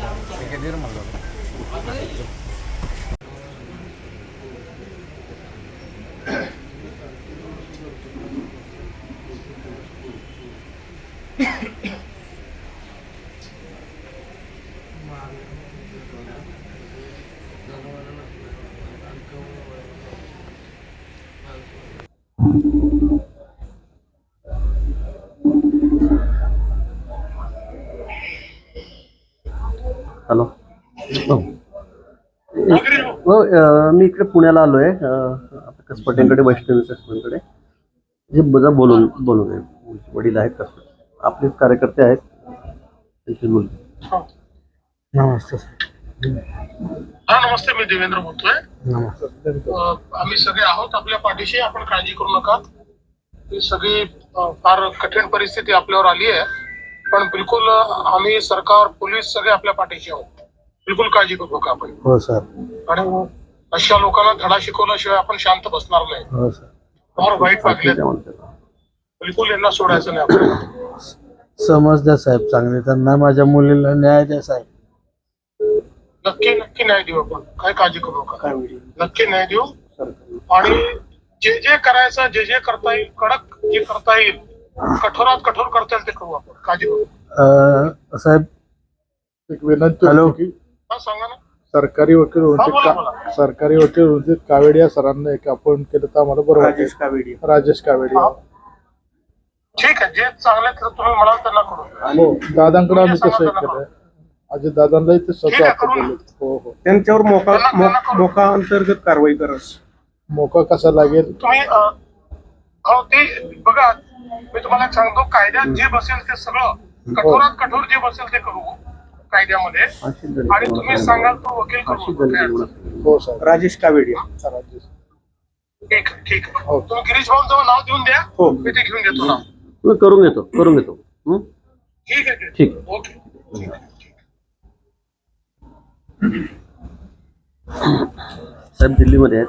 Hay que dieron mal. Thank you. Hello. हो. अं, मी इकडे पुण्याला आलोय. अं, आता कसपटेंकडे वैष्णवी कसपटेंकडे जे बघा बोलून बोलून आहे. वडील आहेत कसपटे आपलेच कार्यकर्ते आहेत. त्यांची मुलगी नमस्ते हा नमस्ते मी देवेंद्र बोलतोय. नमस्ते. अ, आम्ही सगळे आहोत. आपल्या पाठीशी आपण काळजी करू नका. ही सगळी अ, फार कठीण परिस्थिती आपल्यावर आली आहे. पण बिलकुल आम्ही सरकार पोलीस सगळे आपल्या पाठीशी आहोत. बिलकुल काळजी करू नका आपण. हो सर. आणि अशा लोकांना धडा शिकवल्याशिवाय आपण शांत बसणार नाही. हो सर. फार वाईट वागले बिलकुल यांना सोडायचं नाही आपल्याला. समज द्या साहेब. चांगले त्यांना माझ्या मुलीला न्याय द्या साहेब. नक्की नक्की न्याय देऊ आपण. काय काळजी करू नका. नक्की न्याय देऊ. आणि जे जे करायचं जे जे करता येईल कडक जे करता येईल कठोरात कठोर करता येईल ते करू आपण काळजी करू नका. अं, साहेब एक विनंती हॅलो. होती की हा सांगा ना सरकारी वकील हा, बोला, का-. सरकारी वकील होते कावेडी या सरांना एक अपॉइंट केलं तर आम्हाला बरं वाटेल कावेडी राजेश कावेडी हा. ठीक आहे जे चांगले तर तुम्ही म्हणाल त्यांना करू हो दादांकडे आम्ही तसं त्यांना केलं अजय दादांनाही ते ठीक स्वतः आहे, आपण करू ना. बोलले हो हो त्यांच्यावर मोका मो-. मोका अंतर्गत कारवाई करस मोका कसा लागेल तुम्ही अ, हो ते बघा मी तुम्हाला सांगतो कायद्यात जे बसेल ते सगळं कठोरात कठोर जे बसेल ते करू कायद्यामध्ये. आणि तुम्ही सांगाल तो वकील करू. हो राजेश कावेडी ठीक ठीक. हो. तुम्ही गिरीश भाऊंचं नाव देऊन द्या. हो. मी ते घेऊन देतो नाव. मी करून घेतो करून घेतो. हं? ठीक आहे ठीक. ओके. साहेब दिल्लीमध्ये